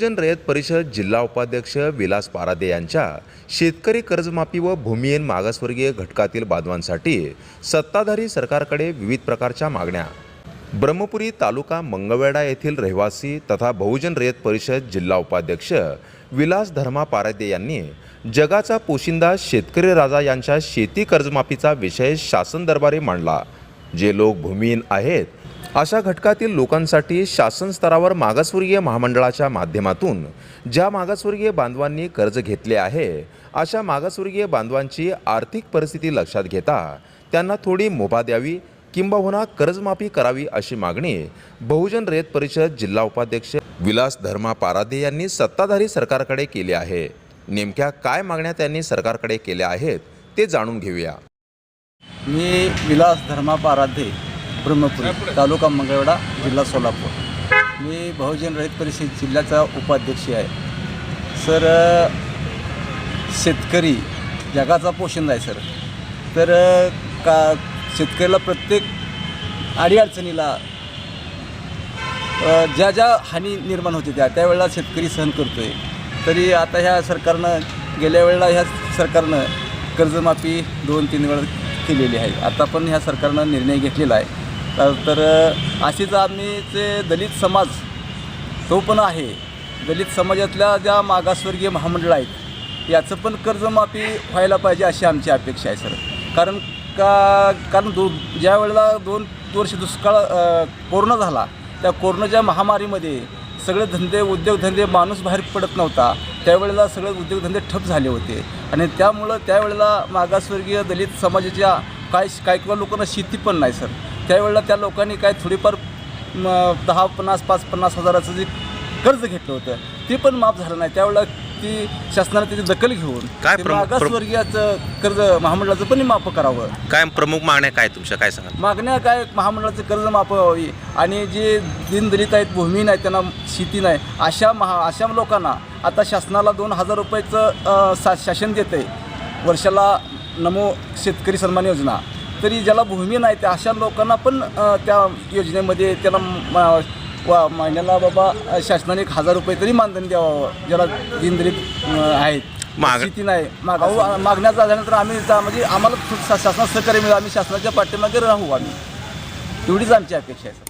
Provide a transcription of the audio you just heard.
बहुजन रयत परिषद जिल्हा उपाध्यक्ष विलास पारादे यांच्या शेतकरी कर्जमाफी व भूमिहीन मागासवर्गीय घटकातील बांधवांसाठी सत्ताधारी सरकारकडे विविध प्रकारच्या मागण्या. ब्रह्मपुरी तालुका मंगवेडा येथील रहिवासी तथा बहुजन रयत परिषद जिल्हा उपाध्यक्ष विलास धर्मा पारादे यांनी जगाचा पोशिंदा शेतकरी राजा यांच्या शेती कर्जमाफीचा विषय शासन दरबारी मांडला जे लोक भूमिहीन आहेत अशा घटकातील लोकांसाठी शासन स्तरावर मागासवर्गीय महामंडळाच्या माध्यमातून ज्या मागासवर्गीय बांधवांनी कर्ज घेतले आहे अशा मागासवर्गीय बांधवांची आर्थिक परिस्थिती लक्षात घेता त्यांना थोडी मुभा द्यावी किंबहुना कर्जमाफी करावी अशी मागणी बहुजन रयत परिषद जिल्हा उपाध्यक्ष विलास धर्मा पारादे यांनी सत्ताधारी सरकारकडे केली आहे. नेमक्या काय मागण्या त्यांनी सरकारकडे केल्या आहेत ते जाणून घेऊया. मी विलास धर्मा पाराधे ब्रह्मपुरी तालुका मंगळवेढा जिल्हा सोलापूर. मी बहुजन रहित परिषद जिल्ह्याचा उपाध्यक्ष आहे. सर शेतकरी जगाचा पोषण आहे सर. तर का शेतकऱ्याला प्रत्येक अडीअडचणीला ज्या ज्या हानी निर्माण होते त्या त्यावेळेला शेतकरी सहन करतो आहे तरी आता ह्या सरकारनं गेल्या वेळेला ह्या सरकारनं कर्जमाफी दोन तीन वेळा केलेली आहे. आता पण ह्या सरकारनं निर्णय घेतलेला आहे. तर- तर अशीच आम्ही जे दलित समाज तो पण आहे. दलित समाजातल्या ज्या मागासवर्गीय महामंडळ आहेत याचं पण कर्जमाफी व्हायला पाहिजे अशी आमची अपेक्षा आहे सर. कारण का कारण दो ज्या वेळेला दोन वर्ष दुष्काळ कोरोना झाला त्या कोरोनाच्या महामारीमध्ये सगळे धंदे उद्योगधंदे माणूस बाहेर पडत नव्हता त्यावेळेला सगळे उद्योगधंदे ठप झाले होते. आणि त्यामुळं त्यावेळेला मागासवर्गीय दलित समाजाच्या काय काय किंवा लोकांना शेती पण नाही सर. त्यावेळेला त्या लोकांनी काय थोडीफार दहा पन्नास पाच पन्नास हजाराचं जे कर्ज घेतलं होतं ते पण माफ झालं नाही. त्यावेळेला ती शासनाने त्याची दखल घेऊन काय ते प्रमुख- मागासवर्गीयाचं कर्ज महामंडळाचं पण माफ करावं. काय प्रमुख मागण्या काय तुमच्या? काय सांगाल? मागण्या काय महामंडळाचं कर्ज माफ व्हावी. आणि जे दीनदलित आहेत भूमिहीन आहेत त्यांना शेती नाही अशा महा अशा लोकांना आता शासनाला दोन हजार रुपयाचं अ, शा शासन देतं आहे वर्षाला नमो शेतकरी सन्मान योजना. तरी ज्याला भूमिहीन आहे त्या अशा लोकांना पण त्या योजनेमध्ये त्याला वा महिन्याला बाबा शासनाने एक हजार रुपये तरी मानधन द्यावं ज्याला दीनदलित अ, आहेत. माग- शेती नाही. माग अहो, मागण्याचा झाल्यानंतर आम्ही म्हणजे आम्हाला शासनात सहकार्य मिळेल आम्ही शासनाच्या पाठीमागे राहू आम्ही. एवढीच आमची अपेक्षा आहे